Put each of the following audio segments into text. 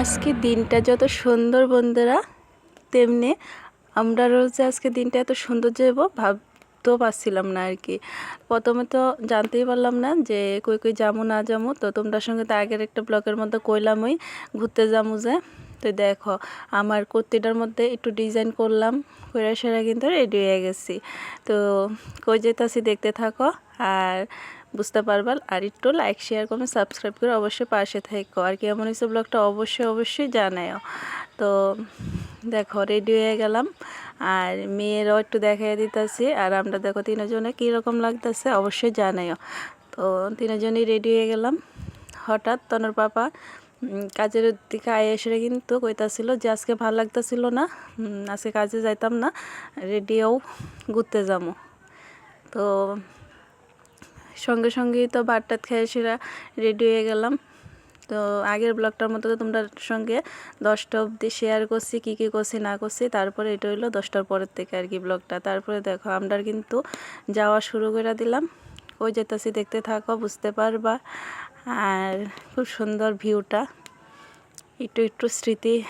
আজকে দিনটা যত সুন্দর বন্ধুরা, তেমনি আমরা রোজ আজকে দিনটা এত সুন্দর যাব ভাবতেও পারছিলাম না আর কি। প্রথমে তো জানতেই পারলাম না যে কই কই যাব, না যাব। তো তোমরা সঙ্গে তো আগের একটা ব্লকের মধ্যে কইলামই, ঘুরতে যাব যে। তো দেখো, আমার কুর্তিটার মধ্যে একটু ডিজাইন করলাম করে সেরা কিন্তু রেডি হয়ে গেছি। তো কই যেতেছি দেখতে থাকো। আর বুঝতে পারবা আর একটু লাইক শেয়ার কমেন্ট সাবস্ক্রাইব করে অবশ্যই পাশে থেকো। আর কেমন হয়েছে ব্লগটা অবশ্যই অবশ্যই জানাও তো দেখো রেডি হয়ে গেলাম। আর মেয়েরাও একটু দেখাই দিতেছি। আর আমরা দেখো তিনজনে কীরকম লাগতেছে অবশ্যই জানাইও তো তিনজনই রেডি হয়ে গেলাম। হঠাৎ তনর পাপা কাজের দিকে আয় এসে কিন্তু কইতাছিল যে আজকে ভালো লাগতেছিল না। আজকে কাজে যাইতাম না। রেডিও ঘুরতে যাব তো সঙ্গে সঙ্গেই তো বারটাত খেয়ে সেরা রেডি হয়ে গেলাম। তো আগের ব্লগটার মতো তো তোমরা সঙ্গে দশটা অবধি শেয়ার করছি, কী কী করছি, না করছি। তারপরে এটা হইল দশটার পরের থেকে আর কি ব্লগটা তারপরে দেখো, আমরা কিন্তু যাওয়া শুরু করে দিলাম। ওই যেতেছি দেখতে থাকো, বুঝতে পারবা। আর খুব সুন্দর ভিউটা একটু একটু স্মৃতির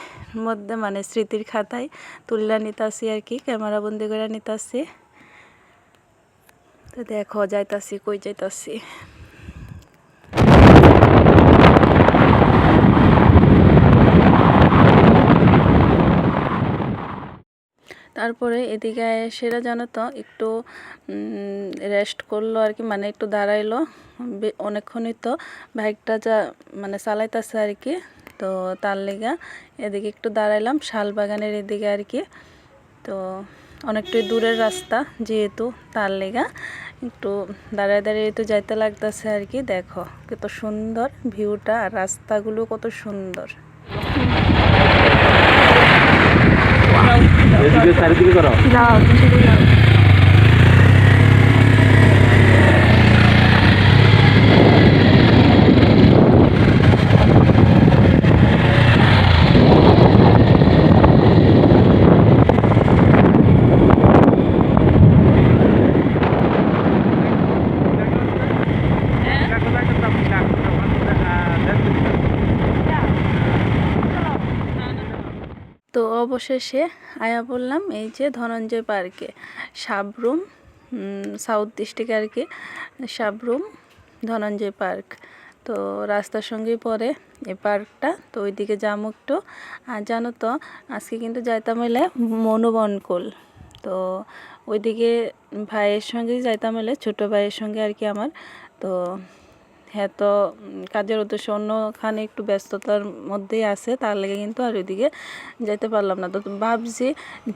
মধ্যে মানে স্মৃতির খাতায় তুললা নিতাছি আর কি, ক্যামেরা বন্দি করে নিতাছি। তো দেখো, যাইতাছি, কই যাইতাছি? তারপরে এদিকে সেরা জানো তো, একটু রেস্ট করল আর কি মানে একটু দাঁড়াইলো। অনেকক্ষণই তো বাইকটা যা মানে চালাইতেছে আর কি, তো তার লেগা এদিকে একটু দাঁড়াইলাম শাল বাগানের এদিকে আর কি, তো অনেকটাই দূরের রাস্তা যেহেতু তার লেগা। একটু দাঁড়ায় দাঁড়িয়ে তো যাইতে লাগতেছে আর কি। দেখো কত সুন্দর ভিউটা আর রাস্তাগুলো কত সুন্দর। চারিদিকে করো। তো অবশেষে আয়া বললাম, এই যে ধনঞ্জয় পার্কে, সাবরুম সাউথ ডিস্ট্রিক্ট আর কি, সাবরুম, ধনঞ্জয় পার্ক। তো রাস্তার সঙ্গেই পড়ে এই পার্কটা, তো ওইদিকে যাব একটু। আর জানো তো, আজকে কিন্তু যাইতাম এলে মনোবনকুল। তো ওইদিকে ভাইয়ের সঙ্গেই যাইতাম এলে ছোটো ভাইয়ের সঙ্গে আর কি আমার। তো হ্যাঁ তো কাজের উদ্দেশ্যে অন্যখানে একটু ব্যস্ততার মধ্যেই আছে, তার লেগে কিন্তু আর ওইদিকে যেতে পারলাম না। তো ভাবছি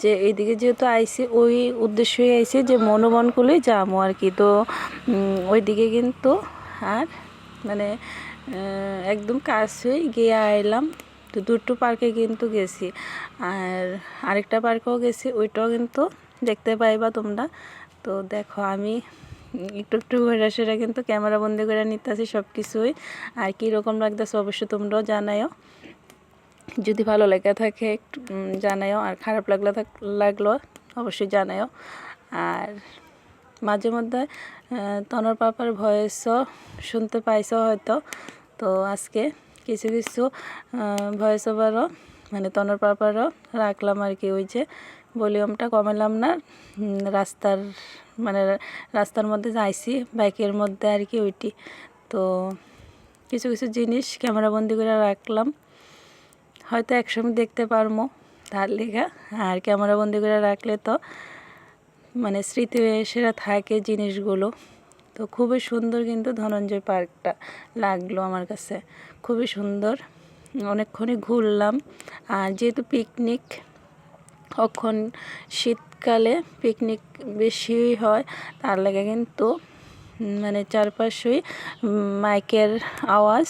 যে এইদিকে যেহেতু আইসি, ওই উদ্দেশ্যই আইসি যে মনোবন যাব আর কি। তো ওইদিকে কিন্তু আর মানে একদম কাছেই গিয়ে আইলাম। তো দুটো পার্কে কিন্তু গেছি। আর আরেকটা পার্কেও গেছি, ওইটাও কিন্তু দেখতে পাইবা তোমরা। তো দেখো, আমি একটু একটু ঘোরা সেরা কিন্তু ক্যামেরা বন্দি করে নিতেছি সব কিছুই আর কীরকম লাগতেছে অবশ্যই তোমরাও জানাইও যদি ভালো লেগে থাকে একটু জানাইও আর খারাপ লাগলে লাগল অবশ্যই জানাইও আর মাঝে মধ্যে তনর পাপার ভয়েসও শুনতে পাইছো হয়তো। তো আজকে কিছু কিছু ভয়েস ওভারও মানে তনর পাপারও রাখলাম আর কি ওই যে ভলিউমটা কমালাম না রাস্তার মানে রাস্তার মধ্যে যাইছি বাইকের মধ্যে আর কি ওইটি। তো কিছু কিছু জিনিস ক্যামেরা বন্দি করে রাখলাম। হয়তো একসঙ্গে দেখতে পারব তার লেগা। আর ক্যামেরা বন্দি করে রাখলে তো মানে স্মৃতি সেরা থাকে জিনিসগুলো। তো খুবই সুন্দর কিন্তু ধনঞ্জয় পার্কটা লাগল আমার কাছে। খুবই সুন্দর। অনেকক্ষণই ঘুরলাম। আর যেহেতু পিকনিক কখন শীতকালে পিকনিক বেশি হয়, তার লাগে কিন্তু মানে চারপাশেই মাইকের আওয়াজ,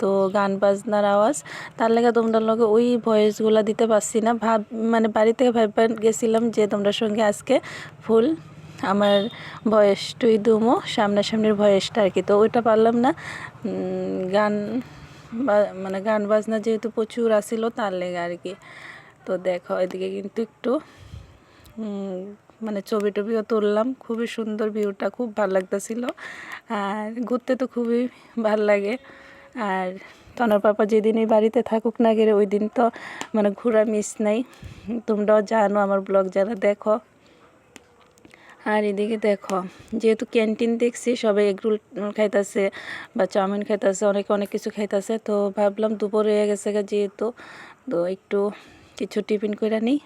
তো গান বাজনার আওয়াজ, তার লেগে তোমরা লগে ওই ভয়েসগুলো দিতে পারছি না। ভাব মানে বাড়ি থেকে ভাববার গেছিলাম যে তোমরা সঙ্গে আজকে ফুল, আমার ভয়েসটুই দুমো, সামনাসামনির ভয়েসটা আর কি। তো ওইটা পারলাম না গান মানে গান বাজনা যেহেতু প্রচুর আসিল তার লেগে আর কি। তো দেখো এদিকে কিন্তু একটু মানে ছবি টবিও তুললাম। খুবই সুন্দর ভিউটা, খুব ভালো লাগতেছিল। আর ঘুরতে তো খুবই ভালো লাগে। আর তনর পাপা যেদিনই বাড়িতে থাকুক না গেলে ওই দিন তো মানে ঘোরা মিস নাই। তোমরাও জানো, আমার ব্লগ যারা দেখো। আর এদিকে দেখো, যেহেতু ক্যান্টিন দেখছি, সবাই এগরোল খাইতেছে বা চাউমিন খাইতেছে, অনেকে, অনেক কিছু খাইতেছে। তো ভাবলাম দুপুর হয়ে গেছে গা যেহেতু, তো একটু কিছু টিফিন করে নিই।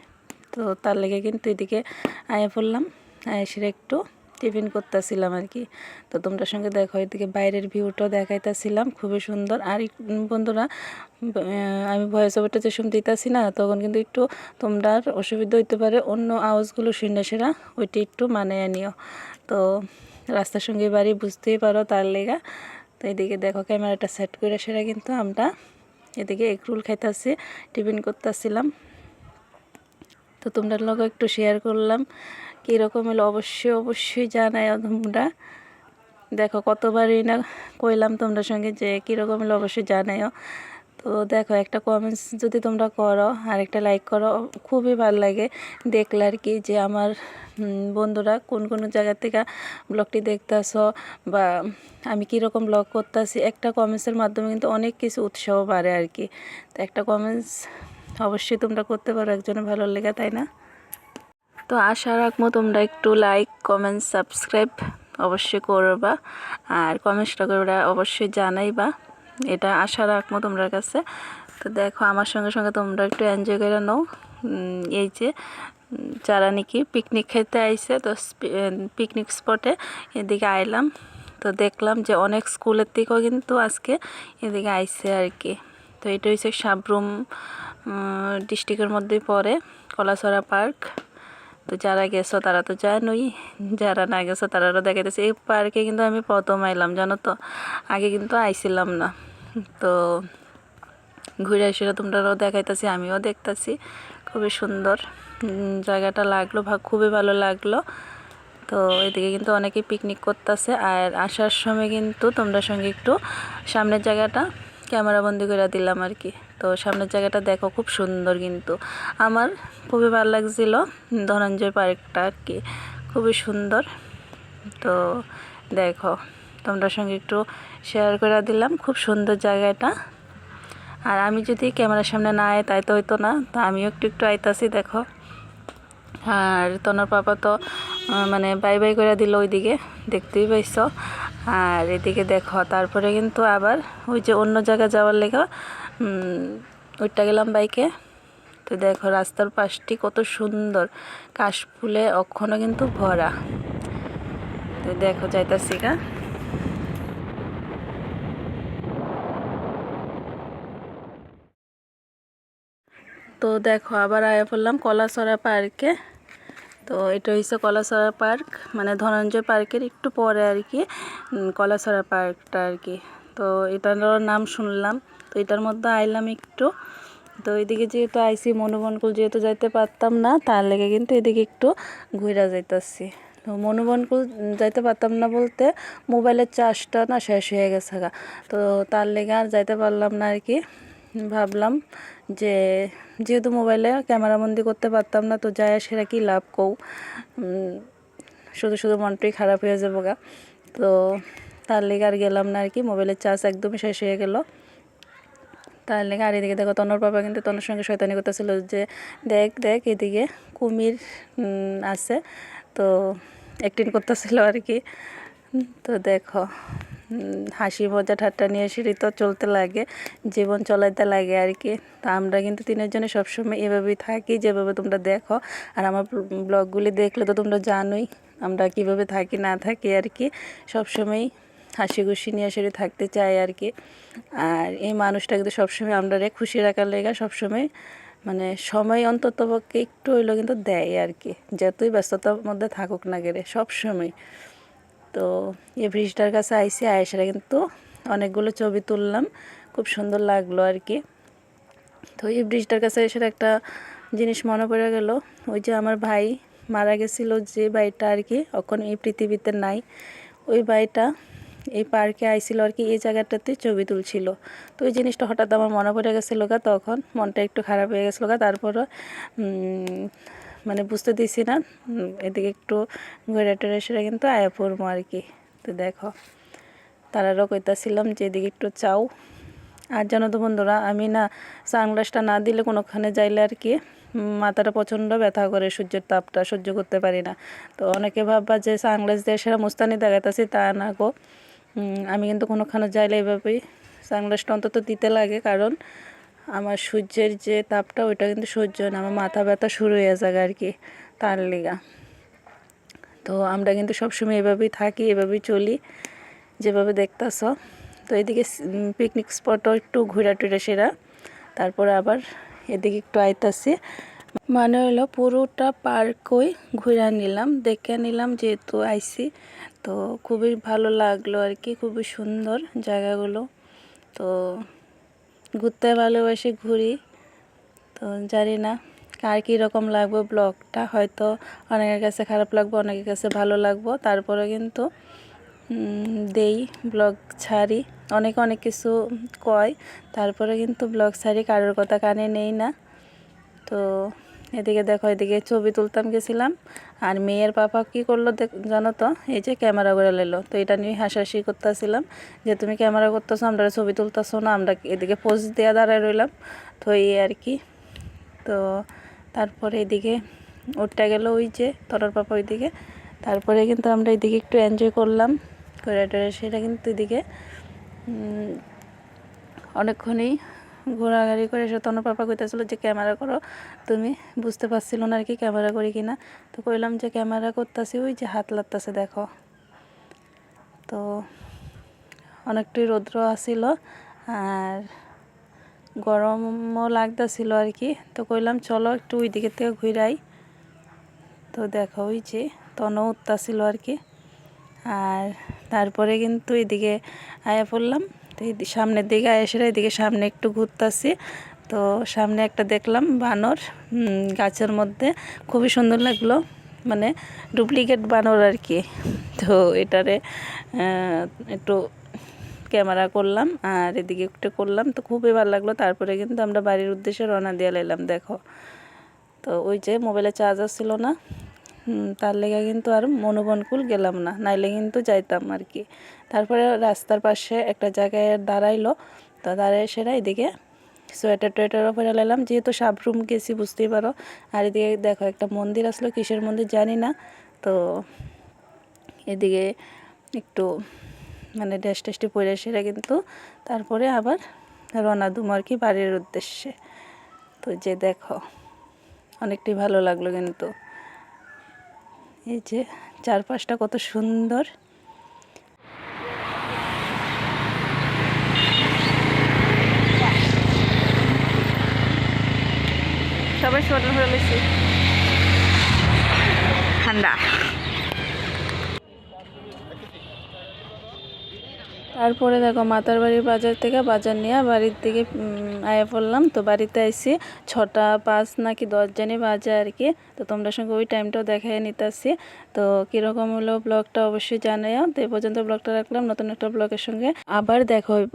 তো তার লেগে কিন্তু এদিকে আয়া পড়লাম। আয়েসের একটু টিফিন করতেছিলাম আর কি। তো তোমরা সঙ্গে দেখো, এদিকে বাইরের ভিউটাও দেখাইতেছিলাম, খুবই সুন্দর। আর বন্ধুরা আমি ভয়েস ওভারটা যে সময় দিতেছি না, তখন কিন্তু একটু তোমরা অসুবিধা হইতে পারে, অন্য আওয়াজগুলো শুনে সেরা, ওইটা একটু মানিয়ে নিও। তো রাস্তার সঙ্গে বাড়ি বুঝতেই পারো তার লেগা। তো এদিকে দেখো, ক্যামেরাটা সেট করে সেরা কিন্তু আমরা এদিকে এগরোল খাইতেছি, টিফিন করতেছিলাম। তো তোমরা লোক একটু শেয়ার করলাম। কীরকম এলো? অবশ্যই অবশ্যই জানাই তোমরা দেখো, কতবারই না কইলাম তোমরা সঙ্গে যে কীরকম এলো, অবশ্যই জানাইও। তো দেখো, একটা কমেন্টস যদি তোমরা করো আর একটা লাইক করো, খুবই ভালো লাগে দেখলে আর কি যে আমার বন্ধুরা কোন কোন জায়গা থেকে ব্লগটি দেখতেছো বা আমি কীরকম ব্লগ করতেছি, একটা কমেন্টসের মাধ্যমে কিন্তু অনেক কিছু উৎসাহ বাড়ে আর কি। তো একটা কমেন্টস অবশ্যই তোমরা করতে পারো একজনের ভালো লেগে, তাই না? তো আশা রাখব তোমরা একটু লাইক কমেন্ট সাবস্ক্রাইব অবশ্যই করবা। আর কমেন্টসটা করে অবশ্যই জানাইবা। এটা আশা রাখব তোমরা কাছে। তো দেখো, আমার সঙ্গে সঙ্গে তোমরা একটু এনজয় করে নাও। এই যে, যারা নাকি পিকনিক খেতে আইছে, তো পিকনিক স্পটে এদিকে আইলাম। তো দেখলাম যে অনেক স্কুলের থেকেও কিন্তু আজকে এদিকে আইছে আর কি। তো এটা হচ্ছে সাবরুম ডিস্ট্রিক্টের মধ্যেই পড়ে, কলাছড়া পার্ক। তো যারা গেছো তারা তো জানোই, যারা না গেছো তারাও দেখাইতেছে। এই পার্কে কিন্তু আমি প্রথম আইলাম, জানো তো? আগে কিন্তু আইছিলাম না। তো ঘুরে এসে তোমরাও দেখাইতেছি, আমিও দেখতাছি। খুবই সুন্দর জায়গাটা লাগল, ভা, খুবই ভালো লাগল। তো এদিকে কিন্তু অনেকেই পিকনিক করতেছে। আর আসার সময় কিন্তু তোমরা সঙ্গে একটু সামনের জায়গাটা ক্যামেরা বন্দি করে দিলাম আর কি। তো সামনের জায়গাটা দেখো খুব সুন্দর কিন্তু। আমার খুবই ভালো লাগছিল ধনঞ্জয় পার্কটা আর কি। খুবই সুন্দর। তো দেখো, তোমরা সঙ্গে একটু শেয়ার করে দিলাম খুব সুন্দর জায়গাটা। আর আমি যদি ক্যামেরার সামনে না আয়, তাই তো হইতো না। তা আমিও একটু একটু আইতাছি, দেখো। আর তনার পাপা তো মানে বাই বাই করে দিল ওইদিকে। দেখতেই পাইছ। আর এদিকে দেখো, তারপরে কিন্তু আবার ওই যে অন্য জায়গা যাওয়ার লেগে ওইটা গেলাম বাইকে। তো দেখো, রাস্তার পাশটি কত সুন্দর, কাশফুলে অক্ষণও কিন্তু ভরা। তো দেখো, যাইতাছি গা। তো দেখো, আবার আয়া পড়লাম কলাসরা পার্কে। তো এটা হচ্ছে কলাসরা পার্ক মানে ধনঞ্জয় পার্কের একটু পরে আর কি কলাসরা পার্কটা আর কি। তো এটার নাম শুনলাম, তো এটার মধ্যে আইলাম একটু। তো এদিকে যেহেতু আইসি মনোবনকুল, যেহেতু যাইতে পারতাম না, তার লেগে কিন্তু এদিকে একটু ঘুরা যাইতাছি। তো মনোবনকুল যাইতে পারতাম না বলতে মোবাইলের চার্জটা না শেষ হয়ে গেছে তো তার লেগে আর যাইতে পারলাম না আর কি। ভাবলাম যে যেহেতু মোবাইলে ক্যামেরা বন্দি করতে পারতাম না, তো যায় সেটা কি লাভ কৌ শুধু শুধু মনটাই খারাপ হয়ে যাব গা। তো তার লেগে আর গেলাম না আর কি, মোবাইলের চার্জ একদমই শেষ হয়ে গেল। তার লেগে আর এদিকে দেখো তনর বাবা কিন্তু তনর সঙ্গে শয়তানি করতেছিল যে, দেখ দেখ, এদিকে কুমির আছে। তো অ্যাক্টিং করতেছিল আর কি। তো দেখো। হাসি মজা ঠাট্টা নিয়ে সিঁড়ি তো চলতে লাগে, জীবন চলাইতে লাগে আর কি। তো আমরা কিন্তু তিনের জন্য সবসময় এভাবেই থাকি, যেভাবে তোমরা দেখো। আর আমার ব্লগগুলি দেখলে তো তোমরা জানোই আমরা কীভাবে থাকি, না থাকি আর কি। সবসময় হাসি খুশি নিয়ে সেরে থাকতে চাই আর কি। আর এই মানুষটা কিন্তু সবসময় আমরা রে খুশি রাখার লেগা সবসময় মানে সময় অন্তত পক্ষে একটু হইলেও কিন্তু দেয় আর কি। যতই ব্যস্ততার মধ্যে থাকুক না গেলে সবসময়। তো এই ব্রিজটার কাছে আইসি আয়েসারা কিন্তু অনেকগুলো ছবি তুললাম। খুব সুন্দর লাগল আর কি। তো এই ব্রিজটার কাছে এসে একটা জিনিস মনে পড়ে গেল। ওই যে আমার ভাই মারা গেছিল যে বাড়িটা আর কি এখন এই পৃথিবীতে নাই। ওই বাড়িটা এই পার্কে আইছিল আর কি এই জায়গাটাতে ছবি তুলছিল। তো ওই জিনিসটা হঠাৎ আমার মনে পড়ে গেছিল গা তখন মনটা একটু খারাপ হয়ে গেছিল গা। তারপরও উম, মানে বুঝতে দিছি না। এদিকে একটু ঘুরে টুরে সেটা কিন্তু আয়া পড়ব আর কি। তো দেখো, তারারও কইতাছিলাম যে এদিকে একটু চাও। আর জানো তো বন্ধুরা, আমি না সানগ্লাসটা না দিলে কোনোখানে যাইলে আর কি, মাথাটা প্রচণ্ড ব্যথা করে, সূর্যের তাপটা সহ্য করতে পারি না। তো অনেকে ভাববা যে সানগ্লাস দিয়ে সেরা মুস্তানি দেখাইতেছি, তা না গো। আমি কিন্তু কোনোখানে যাইলে এইভাবেই সানগ্লাসটা অন্তত দিতে লাগে, কারণ আমার সূর্যের যে তাপটা, ওইটা কিন্তু সহ্য হয় না। আমার মাথা ব্যথা শুরু হয়ে যায় আর কি তার লিগা। তো আমরা কিন্তু সবসময় এভাবেই থাকি, এভাবেই চলি, যেভাবে দেখতেছ। তো এদিকে পিকনিক স্পটও একটু ঘুরা টুরা সেরা। তারপরে আবার এদিকে একটু আইতাছি। মানে হলো পুরোটা পার্কই ঘুরে নিলাম, দেখে নিলাম যেহেতু আইসি তো খুবই ভালো লাগল আর কি, খুবই সুন্দর জায়গাগুলো। তো ঘুরতে ভালোবাসি, ঘুরি। তো জানি না কার কীরকম লাগবে ব্লগটা। হয়তো অনেকের কাছে খারাপ লাগবে, অনেকের কাছে ভালো লাগবো। তারপরে কিন্তু দেই ব্লগ ছাড়ি। অনেক অনেক কিছু কয়, তারপরে কিন্তু ব্লগ ছাড়ি, কারোর কথা কানে নেই না। তো এদিকে দেখো, এদিকে ছবি তুলতাম গেছিলাম। আর মেয়ের পাপা কি করল দেখ- জানো তো? এই যে ক্যামেরা করে নিলো তো এটা নিয়ে হাসাহাসি করতেছিলাম যে, তুমি ক্যামেরা করতেছো, আমরা ছবি তুলতেছো না, আমরা এদিকে পোজ দেওয়া দাঁড়ায় রইলাম। তো এই আর কি। তো তারপরে এদিকে উঠটা গেল ওই যে তরার পাপা ওইদিকে। তারপরে কিন্তু আমরা এদিকে একটু এনজয় করলাম। করে সেটা কিন্তু এদিকে অনেকক্ষণই ঘোরাঘুরি করে এসে তনু পাপা কইতেছিল যে, ক্যামেরা করো। তুমি বুঝতে পারছিল না আর কি ক্যামেরা করি কিনা। তো কইলাম যে, ক্যামেরা করতেছি, ওই যে হাত লাগতেছে দেখো। তো অনেকটাই রৌদ্র আসিল আর গরমও লাগতেছিল আর কি। তো কইলাম, চলো একটু ওই দিকের থেকে ঘুরাই। তো দেখো, ওই যে তনও উঠতাছিল আর কি। আর তারপরে কিন্তু এদিকে আয়া পড়লাম। তো সামনের দিকে সেরা এদিকে সামনে একটু ঘুরতাছি। তো সামনে একটা দেখলাম বানর গাছের মধ্যে। খুবই সুন্দর লাগল মানে ডুপ্লিকেট বানর আর কি। তো এটারে একটু ক্যামেরা করলাম আর এদিকে একটু করলাম। তো খুবই ভালো লাগল। তারপরে কিন্তু আমরা বাড়ির উদ্দেশ্যে রওনা দিয়ে লাইলাম দেখো। তো ওই যে মোবাইলে চার্জার ছিল না তার লেগে কিন্তু আর মনোবনকুল গেলাম না, নাইলে কিন্তু যাইতাম আর কি। তারপরে রাস্তার পাশে একটা জায়গায় দাঁড়াইলো, তো দাঁড়ায় সেটা এদিকে সোয়েটার টোয়েটারও পরে লাইলাম, যেহেতু সাবরুম গেছি, বুঝতেই পারো। আর এদিকে দেখো একটা মন্দির আসলো, কিসের মন্দির জানি না, তো এদিকে একটু মানে ড্যাস টেস্টি পরে সেটা কিন্তু তারপরে আবার রওনা দুম আর কি বাড়ির উদ্দেশ্যে। তো যে দেখো অনেকটাই ভালো লাগল কিন্তু। এই যে চারপাশটা কত সুন্দর। সবাই সোয়েটার গেছি ঠান্ডা। তারপরে দেখো মাতার বাড়ির বাজার থেকে বাজার নিয়ে বাড়ির দিকে আয়া পড়লাম। তো বাড়িতে আইসি ছটা পাঁচ নাকি দশ জানি বাজে আর কি। তো তোমরা সঙ্গে ওই টাইমটাও দেখাই নিতেছি। তো কীরকম হলো ব্লগটা অবশ্যই জানাইও তো এ পর্যন্ত ব্লগটা রাখলাম। নতুন একটা ব্লগের সঙ্গে আবার দেখা হইব।